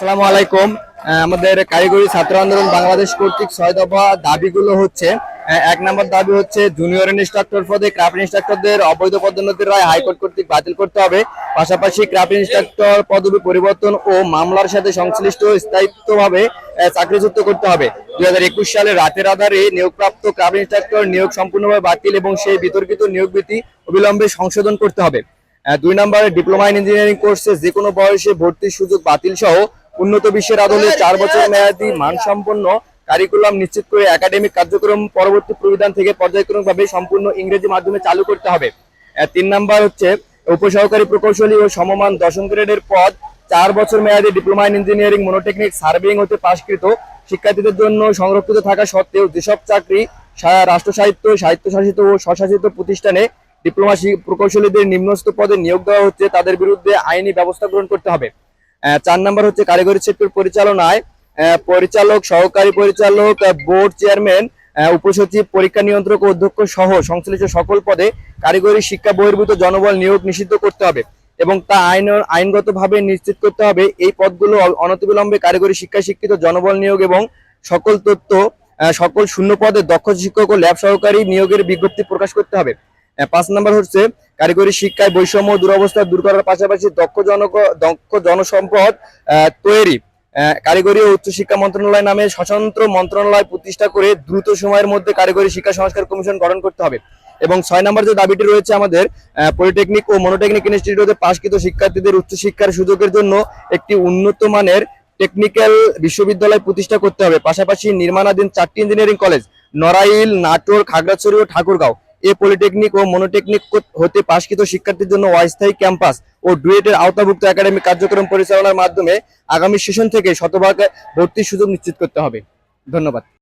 আসসালামু আলাইকুম। আমাদের কারিগরি ছাত্র আন্দোলন বাংলাদেশ কর্তৃক ছয় দফা দাবিগুলো হচ্ছে এক নম্বর দাবি হচ্ছে জুনিয়র ইনস্ট্রাক্টর পদে ক্রাফট ইনস্ট্রাক্টরদের অবৈধ পদোন্নতির রায় হাইকোর্ট কর্তৃক বাতিল করতে হবে। পাশাপাশি ক্রাফট ইনস্ট্রাক্টর পদবি পরিবর্তন ও মামলার সাথে সংশ্লিষ্ট স্থায়িত্বভাবে চাকরিযুক্ত করতে হবে। দুই হাজার একুশ সালে রাতের আধারে নিয়োগপ্রাপ্ত ক্রাফট ইনস্ট্রাক্টর নিয়োগ সম্পূর্ণভাবে বাতিল এবং সেই বিতর্কিত নিয়োগ বিধি অবিলম্বে সংশোধন করতে হবে। দুই নম্বরে ডিপ্লোমা ইন ইঞ্জিনিয়ারিং কোর্সে যে কোনো বয়সে ভর্তির সুযোগ বাতিল সহ উন্নত বিশ্বের আদলে চার বছর মেয়াদী মানসম্পন্ন কারিকুলাম নিশ্চিত করে একাডেমিক কার্যক্রম পরবর্তী প্রবিধান থেকে পর্যায়ক্রমিকভাবে সম্পূর্ণ ইংরেজি মাধ্যমে চালু করতে হবে। তিন নাম্বার হচ্ছে উপসহকারী প্রকৌশলী ও সমমান দশম গ্রেডের পদ চার বছর মেয়াদী ডিপ্লোমা ইন ইঞ্জিনিয়ারিং মনোটেকনিক সার্ভিং হতে পাশকৃত। শিক্ষার্থীদের জন্য সংরক্ষিত থাকা সত্ত্বেও যেসব চাকরি রাষ্ট্র সাহিত্য স্বায়ত্তশাসিত ও স্বশাসিত প্রতিষ্ঠানে ডিপ্লোমা প্রকৌশলীদের নিম্নস্থ পদে নিয়োগ দেওয়া হচ্ছে তাদের বিরুদ্ধে আইনি ব্যবস্থা গ্রহণ করতে হবে। চার নম্বর হচ্ছে কারিগরি সেক্টর পরিচালনায় পরিচালক, সহকারী পরিচালক বোর্ড চেয়ারম্যান উপসচিব, পরীক্ষা নিয়ন্ত্রক অধ্যক্ষ সহ সংশ্লিষ্ট সকল পদে কারিগরি শিক্ষা বহির্ভূত জনবল নিয়োগ নিষিদ্ধ করতে হবে এবং তা আইন, আইনগতভাবে নিশ্চিত করতে হবে। এই পদগুলো অনতিবিলম্বে কারিগরি শিক্ষা শিক্ষিত জনবল নিয়োগ এবং সকল তথ্য সকল শূন্য পদে দক্ষ শিক্ষক ও ল্যাব সহকারী নিয়োগের বিজ্ঞপ্তি প্রকাশ করতে হবে। পাঁচ নম্বর হচ্ছে কারিগরি শিক্ষায় বৈষম্য দুরবস্থা দূর করার পাশাপাশি দক্ষ জনক দক্ষ জনসম্পদ তৈরি। কারিগরি ও উচ্চশিক্ষা মন্ত্রণালয় নামে স্বতন্ত্র মন্ত্রণালয় প্রতিষ্ঠা করে দ্রুত সময়ের মধ্যে কারিগরি শিক্ষা সংস্কার কমিশন গঠন করতে হবে। এবং ছয় নম্বর যে দাবিটি রয়েছে আমাদের পলিটেকনিক ও মনোটেকনিক ইনস্টিটিউটে পাশকৃত শিক্ষার্থীদের উচ্চশিক্ষার সুযোগের জন্য একটি উন্নত মানের টেকনিক্যাল বিশ্ববিদ্যালয় প্রতিষ্ঠা করতে হবে। পাশাপাশি নির্মাণাধীন চারটি ইঞ্জিনিয়ারিং কলেজ নড়াইল, নাটোর, খাগড়াছড়ি ও ঠাকুরগাঁও। এ পলিটেকনিক ও মনোটেকনিক হতে পাশকৃত শিক্ষার্থীর জন্য অস্থায়ী ক্যাম্পাস ও ডুয়েটের আওতাভুক্ত একাডেমি কার্যক্রম পরিচালনার মাধ্যমে আগামী সেশন থেকে শতভাগ ভর্তির সুযোগ নিশ্চিত করতে হবে। ধন্যবাদ।